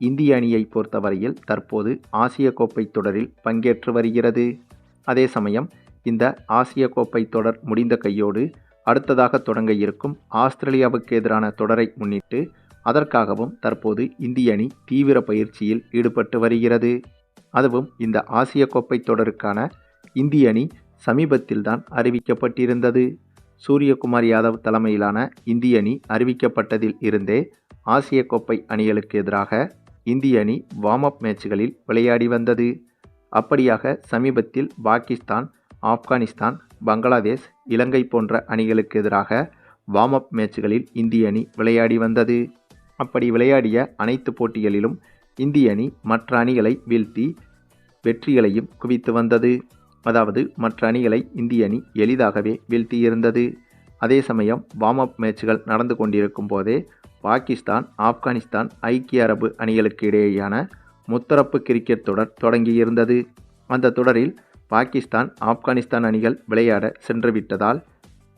இந்திய அணியை பொறுத்தவரையில் தற்போது ஆசிய கோப்பை தொடரில் பங்கேற்று வருகிறது. அதே சமயம் இந்த ஆசிய கோப்பை தொடர் முடிந்த கையோடு அடுத்ததாக தொடங்க இருக்கும் ஆஸ்திரேலியாவுக்கு எதிரான தொடரை முன்னிட்டு அதற்காகவும் தற்போது இந்திய அணி தீவிர பயிற்சியில் ஈடுபட்டு வருகிறது. அதுவும் இந்த ஆசிய கோப்பை தொடருக்கான இந்திய அணி சமீபத்தில்தான் அறிவிக்கப்பட்டிருந்தது. சூரியகுமார் யாதவ் தலைமையிலான இந்திய அணி அறிவிக்கப்பட்டதில் இருந்தே ஆசிய கோப்பை அணிகளுக்கு எதிராக இந்திய அணி வார்ம் அப் மேட்ச்களில் விளையாடி வந்தது. அப்படியாக சமீபத்தில் பாகிஸ்தான் ஆப்கானிஸ்தான் பங்களாதேஷ் இலங்கை போன்ற அணிகளுக்கு எதிராக வார்ம் அப் மேட்ச்களில் இந்திய அணி விளையாடி வந்தது. அப்படி விளையாடிய அனைத்து போட்டிகளிலும் இந்திய அணி மற்ற அணிகளை வீழ்த்தி வெற்றிகளையும் குவித்து வந்தது. அதாவது மற்ற அணிகளை இந்திய அணி எளிதாகவே வீழ்த்தியிருந்தது. அதே சமயம் வார்ம் அப் மேட்ச்கள் நடந்து கொண்டிருக்கும் போதே பாகிஸ்தான் ஆப்கானிஸ்தான் ஐக்கிய அரபு அணிகளுக்கு இடையேயான முத்தரப்பு கிரிக்கெட் தொடர் தொடங்கியிருந்தது. அந்த தொடரில் பாகிஸ்தான் ஆப்கானிஸ்தான் அணிகள் விளையாட சென்றுவிட்டதால்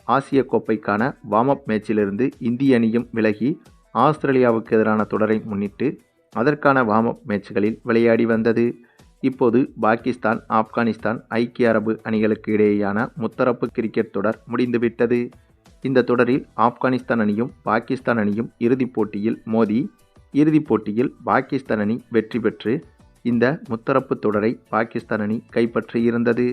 ஆசிய கோப்பைக்கான வார்ம் அப் மேட்சிலிருந்து இந்திய அணியும் விலகி ஆஸ்திரேலியாவுக்கு எதிரான தொடரை முன்னிட்டு அதற்கான வார்ம் அப் மேட்ச்களில் விளையாடி வந்தது. இப்போது பாகிஸ்தான் ஆப்கானிஸ்தான் ஐக்கிய அரபு அணிகளுக்கு இடையேயான முத்தரப்பு கிரிக்கெட் தொடர் முடிந்துவிட்டது. இந்த தொடரில் ஆப்கானிஸ்தான் அணியும் பாகிஸ்தான் அணியும் இறுதிப் போட்டியில் மோதி இறுதிப் போட்டியில் பாகிஸ்தான் அணி வெற்றி பெற்று இந்த முத்தரப்பு தொடரை பாகிஸ்தான் அணி கைப்பற்றியிருந்தது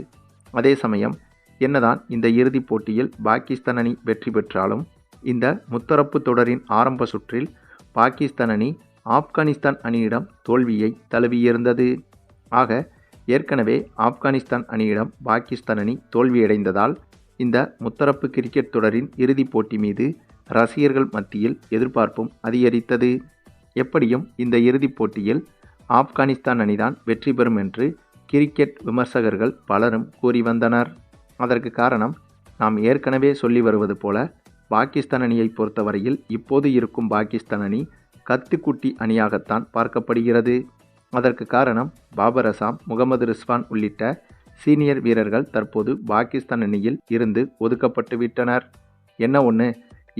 அதே சமயம் என்னதான் இந்த இறுதிப் போட்டியில் பாகிஸ்தான் அணி வெற்றி பெற்றாலும் இந்த முத்தரப்பு தொடரின் ஆரம்ப சுற்றில் பாகிஸ்தான் அணி ஆப்கானிஸ்தான் அணியிடம் தோல்வியை தழுவியிருந்தது. ஆக ஏற்கனவே ஆப்கானிஸ்தான் அணியிடம் பாகிஸ்தான் அணி தோல்வியடைந்ததால் இந்த முத்தரப்பு கிரிக்கெட் தொடரின் இறுதிப் போட்டி மீது ரசிகர்கள் மத்தியில் எதிர்பார்ப்பும் அதிகரித்தது. எப்படியும் இந்த இறுதிப் போட்டியில் ஆப்கானிஸ்தான் அணிதான் வெற்றி பெறும் என்று கிரிக்கெட் விமர்சகர்கள் பலரும் கூறி வந்தனர். அதற்கு காரணம் நாம் ஏற்கனவே சொல்லி வருவது போல பாகிஸ்தான் அணியை பொறுத்தவரையில் இப்போது இருக்கும் பாகிஸ்தான் அணி கத்துக்குட்டி அணியாகத்தான் பார்க்கப்படுகிறது. அதற்கு காரணம் பாபர் அசாம் முகமது ரிஸ்வான் உள்ளிட்ட சீனியர் வீரர்கள் தற்போது பாகிஸ்தான் அணியில் இருந்து ஒதுக்கப்பட்டு விட்டனர். என்ன ஒன்று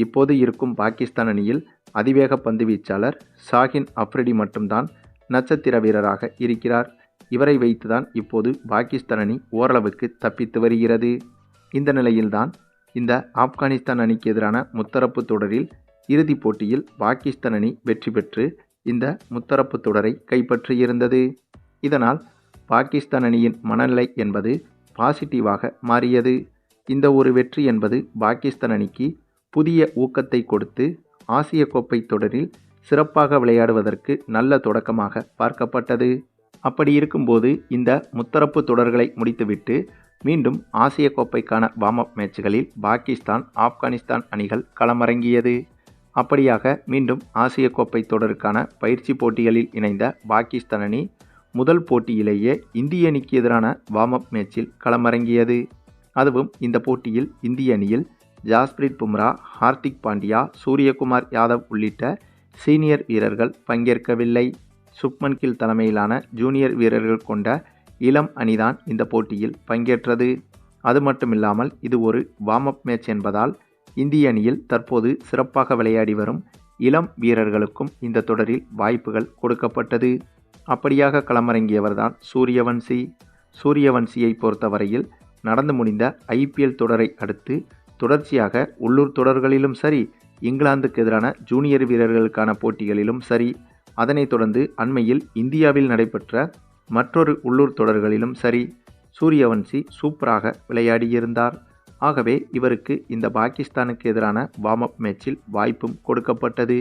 இப்போது இருக்கும் பாகிஸ்தான் அணியில் அதிவேக பந்து வீச்சாளர் ஷாஹின் அப்ரிடி மட்டும்தான் நட்சத்திர வீரராக இருக்கிறார். இவரை வைத்துதான் இப்போது பாகிஸ்தான் அணி ஓரளவுக்கு தப்பித்து வருகிறது. இந்த நிலையில்தான் இந்த ஆப்கானிஸ்தான் அணிக்கு எதிரான முத்தரப்பு தொடரில் இறுதிப் போட்டியில் பாகிஸ்தான் அணி வெற்றி பெற்று இந்த முத்தரப்பு தொடரை கைப்பற்றியிருந்தது. இதனால் பாகிஸ்தான் அணியின் மனநிலை என்பது பாசிட்டிவாக மாறியது. இந்த ஒரு வெற்றி என்பது பாகிஸ்தான் அணிக்கு புதிய ஊக்கத்தை கொடுத்து ஆசிய கோப்பை தொடரில் சிறப்பாக விளையாடுவதற்கு நல்ல தொடக்கமாக பார்க்கப்பட்டது. அப்படி இருக்கும்போது இந்த முத்தரப்பு தொடர்களை முடித்துவிட்டு மீண்டும் ஆசிய கோப்பைக்கான வார்ம் அப் பாகிஸ்தான் ஆப்கானிஸ்தான் அணிகள் களமிறங்கியது. அப்படியாக மீண்டும் ஆசிய கோப்பை தொடருக்கான பயிற்சி போட்டிகளில் இணைந்த பாகிஸ்தான் அணி முதல் போட்டியிலேயே இந்திய அணிக்கு எதிரான வார்ம் அப் மேட்சில் களமிறங்கியது. அதுவும் இந்த போட்டியில் இந்திய அணியில் ஜாஸ்பிரிட் பும்ரா ஹார்திக் பாண்டியா சூரியகுமார் யாதவ் உள்ளிட்ட சீனியர் வீரர்கள் பங்கேற்கவில்லை. சுப்மன் கில் தலைமையிலான ஜூனியர் வீரர்கள் கொண்ட இளம் அணிதான் இந்த போட்டியில் பங்கேற்றது. அது மட்டுமில்லாமல் இது ஒரு வார்ம் அப் மேட்ச் என்பதால் இந்திய அணியில் தற்போது சிறப்பாக விளையாடி வரும் இளம் வீரர்களுக்கும் இந்த தொடரில் வாய்ப்புகள் கொடுக்கப்பட்டது. அப்படியாக களமிறங்கியவர்தான் சூரியவன்சி. சூரியவன்சியை பொறுத்தவரையில் நடந்து முடிந்த ஐபிஎல் தொடரை அடுத்து தொடர்ச்சியாக உள்ளூர் தொடர்களிலும் சரி இங்கிலாந்துக்கு எதிரான ஜூனியர் வீரர்களுக்கான போட்டிகளிலும் சரி அதனைத் தொடர்ந்து அண்மையில் இந்தியாவில் நடைபெற்ற மற்றொரு உள்ளூர் தொடர்களிலும் சரி சூரியவன்சி சூப்பராக விளையாடியிருந்தார். ஆகவே இவருக்கு இந்த பாகிஸ்தானுக்கு எதிரான வார்ம் அப் மேட்சில் வாய்ப்பும் கொடுக்கப்பட்டது.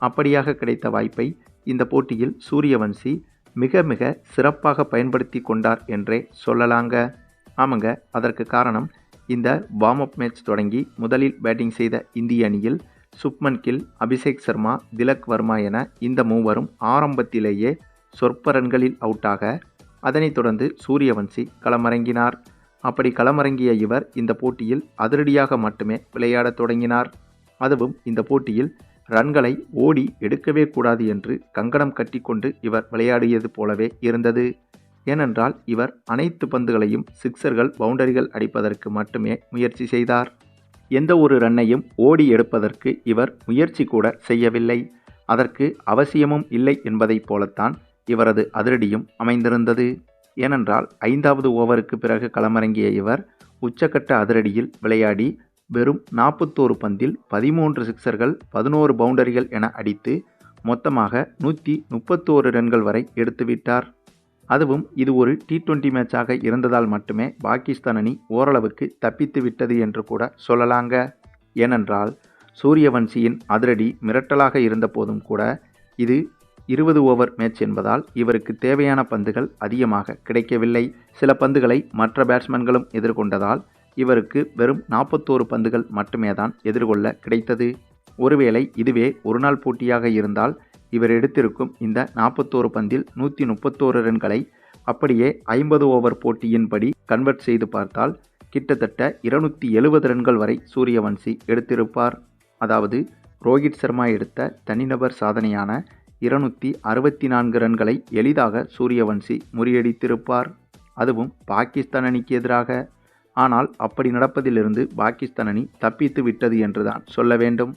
அப்படியாக கிடைத்த வாய்ப்பை இந்த போட்டியில் சூரியவன்சி மிக மிக சிறப்பாக பயன்படுத்தி கொண்டார் என்றே சொல்லலாங்க. ஆமாங்க அதற்கு காரணம் இந்த வார்ம் அப் மேட்ச் தொடங்கி முதலில் பேட்டிங் செய்த இந்திய அணியில் சுப்மன் கில் அபிஷேக் சர்மா திலக் வர்மா என இந்த மூவரும் ஆரம்பத்திலேயே சொற்ப ரன்களில் அவுட்டாக அதனைத் தொடர்ந்து சூரியவன்சி களமிறங்கினார். அப்படி களமிறங்கிய இவர் இந்த போட்டியில் அதிரடியாக மட்டுமே விளையாடத் தொடங்கினார். அதுவும் இந்த போட்டியில் ரன்களை ஓடி எடுக்கவே கூடாது என்று கங்கணம் கட்டிக்கொண்டு இவர் விளையாடியது போலவே இருந்தது. ஏனென்றால் இவர் அனைத்து பந்துகளையும் சிக்சர்கள் பவுண்டரிகள் அடிப்பதற்கு மட்டுமே முயற்சி செய்தார். எந்த ஒரு ரன்னையும் ஓடி எடுப்பதற்கு இவர் முயற்சி கூட செய்யவில்லை. அதற்கு அவசியமும் இல்லை என்பதைப் போலத்தான் இவரது அதிரடியும் அமைந்திருந்தது. ஏனென்றால் ஐந்தாவது ஓவருக்கு பிறகு களமிறங்கிய இவர் உச்சக்கட்ட அதிரடியில் விளையாடி வெறும் நாற்பத்தோரு பந்தில் பதிமூன்று சிக்சர்கள் பதினோரு பவுண்டரிகள் என அடித்து மொத்தமாக நூற்றி முப்பத்தோரு ரன்கள் வரை எடுத்துவிட்டார் அதுவும் இது ஒரு டி டுவெண்ட்டி மேட்சாக இருந்ததால் மட்டுமே பாகிஸ்தான் அணி ஓரளவுக்கு தப்பித்து விட்டது என்று கூட சொல்லலாங்க. ஏனென்றால் சூரியவன்சியின் அதிரடி மிரட்டலாக இருந்த போதும் கூட இது இருபது ஓவர் மேட்ச் என்பதால் இவருக்கு தேவையான பந்துகள் அதிகமாக கிடைக்கவில்லை. சில பந்துகளை மற்ற பேட்ஸ்மேன்களும் எதிர்கொண்டதால் இவருக்கு வெறும் நாற்பத்தோரு பந்துகள் மட்டுமே தான் எதிர்கொள்ள கிடைத்தது. ஒருவேளை இதுவே ஒருநாள் போட்டியாக இருந்தால் இவர் எடுத்திருக்கும் இந்த நாற்பத்தோரு பந்தில் நூற்றி முப்பத்தோரு ரன்களை அப்படியே ஐம்பது ஓவர் போட்டியின்படி கன்வெர்ட் செய்து பார்த்தால் கிட்டத்தட்ட இருநூற்றி எழுபது ரன்கள் வரை சூரியவன்சி எடுத்திருப்பார். அதாவது ரோஹித் சர்மா எடுத்த தனிநபர் சாதனையான இருநூற்றி அறுபத்தி நான்கு ரன்களை எளிதாக சூரியவன்சி முறியடித்திருப்பார். அதுவும் பாகிஸ்தான் அணிக்கு எதிராக. ஆனால் அப்படி நடப்பதிலிருந்து பாகிஸ்தான் அணி தப்பித்து விட்டது என்றுதான் சொல்ல வேண்டும்.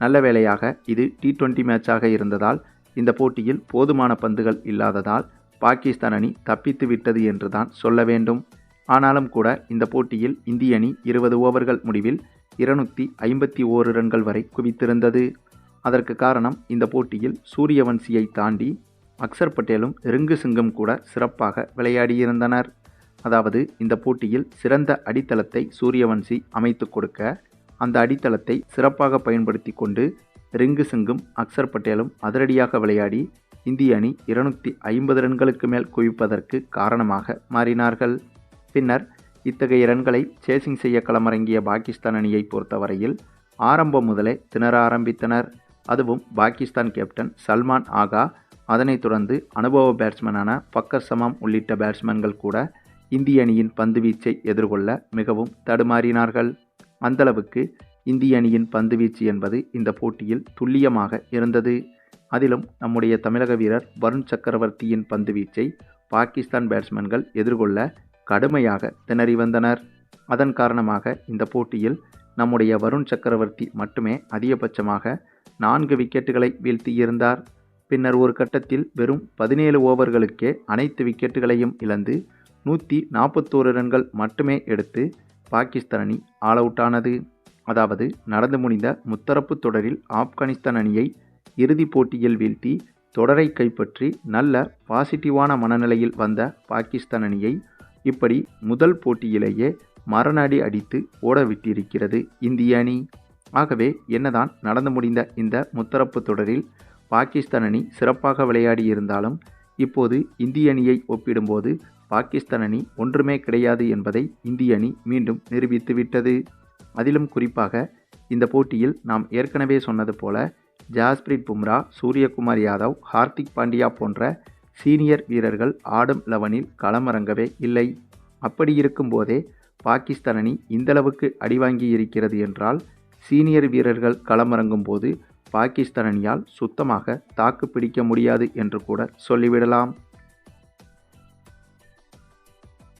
நல்ல வேளையாக இது டி டுவெண்ட்டி மேட்சாக இருந்ததால் இந்த போட்டியில் போதுமான பந்துகள் இல்லாததால் பாகிஸ்தான் அணி தப்பித்து விட்டது என்றுதான் சொல்ல வேண்டும். ஆனாலும் கூட இந்த போட்டியில் இந்திய அணி இருபது ஓவர்கள் முடிவில் இருநூற்றி ஐம்பத்தி ஓரு ரன்கள் வரை குவித்திருந்தது. அதற்கு காரணம் இந்த போட்டியில் சூரியவன்சியை தாண்டி அக்சர் பட்டேலும் ரிங்கு சிங்கும் கூட சிறப்பாக விளையாடியிருந்தனர். அதாவது இந்த போட்டியில் சிறந்த அடித்தளத்தை சூரியவன்சி அமைத்து கொடுக்க அந்த அடித்தளத்தை சிறப்பாக பயன்படுத்தி கொண்டு ரிங்கு சிங்கும் அக்சர் பட்டேலும் அதிரடியாக விளையாடி இந்திய அணி இருநூற்றி ஐம்பது ரன்களுக்கு மேல் குவிப்பதற்கு காரணமாக மாறினார்கள். பின்னர் இத்தகைய ரன்களை சேசிங் செய்ய களமிறங்கிய பாகிஸ்தான் அணியை பொறுத்தவரையில் ஆரம்பம் முதலே திணற ஆரம்பித்தனர். அதுவும் பாகிஸ்தான் கேப்டன் சல்மான் ஆகா. அதனைத் தொடர்ந்து அனுபவ பேட்ஸ்மேனான பக்கர் சமாம் உள்ளிட்ட பேட்ஸ்மேன்கள் கூட இந்திய அணியின் பந்துவீச்சை எதிர்கொள்ள மிகவும் தடுமாறினார்கள். அந்தளவுக்கு இந்திய அணியின் பந்துவீச்சு என்பது இந்த போட்டியில் துல்லியமாக இருந்தது. அதிலும் நம்முடைய தமிழக வீரர் வருண் சக்கரவர்த்தியின் பந்துவீச்சை பாகிஸ்தான் பேட்ஸ்மேன்கள் எதிர்கொள்ள கடுமையாக திணறி வந்தனர். அதன் காரணமாக இந்த போட்டியில் நம்முடைய வருண் சக்கரவர்த்தி மட்டுமே அதிகபட்சமாக நான்கு விக்கெட்டுகளை வீழ்த்தியிருந்தார். பின்னர் ஒரு கட்டத்தில் வெறும் பதினேழு ஓவர்களுக்கே அனைத்து விக்கெட்டுகளையும் இழந்து நூற்றி நாற்பத்தோரு ரன்கள் மட்டுமே எடுத்து பாகிஸ்தான் அணி ஆல் அவுட் ஆனது. அதாவது நடந்து முடிந்த முத்தரப்பு தொடரில் ஆப்கானிஸ்தான் அணியை இறுதிப் போட்டியில் வீழ்த்தி தொடரை கைப்பற்றி நல்ல பாசிட்டிவான மனநிலையில் வந்த பாகிஸ்தான் அணியை இப்படி முதல் போட்டியிலேயே மரணஅடி அடித்து ஓட விட்டிருக்கிறது இந்திய அணி. ஆகவே என்னதான் நடந்து முடிந்த இந்த முத்தரப்பு தொடரில் பாகிஸ்தான் அணி சிறப்பாக விளையாடி இருந்தாலும் இப்போது இந்திய அணியை ஒப்பிடும்போது பாகிஸ்தான் அணி ஒன்றுமே கிடையாது என்பதை இந்திய அணி மீண்டும் நிரூபித்துவிட்டது அதிலும் குறிப்பாக இந்த போட்டியில் நாம் ஏற்கனவே சொன்னது போல ஜாஸ்பிரிட் பும்ரா சூரியகுமார் யாதவ் ஹார்திக் பாண்டியா போன்ற சீனியர் வீரர்கள் ஆடும் லெவனில் களமிறங்கவே இல்லை. அப்படி இருக்கும்போதே பாகிஸ்தான் அணி இந்தளவுக்கு அடிவாங்கி இருக்கிறது என்றால் சீனியர் வீரர்கள் களமிறங்கும் போது பாகிஸ்தான் அணியால் சுத்தமாக தாக்கு பிடிக்க முடியாது என்று கூட சொல்லிவிடலாம்.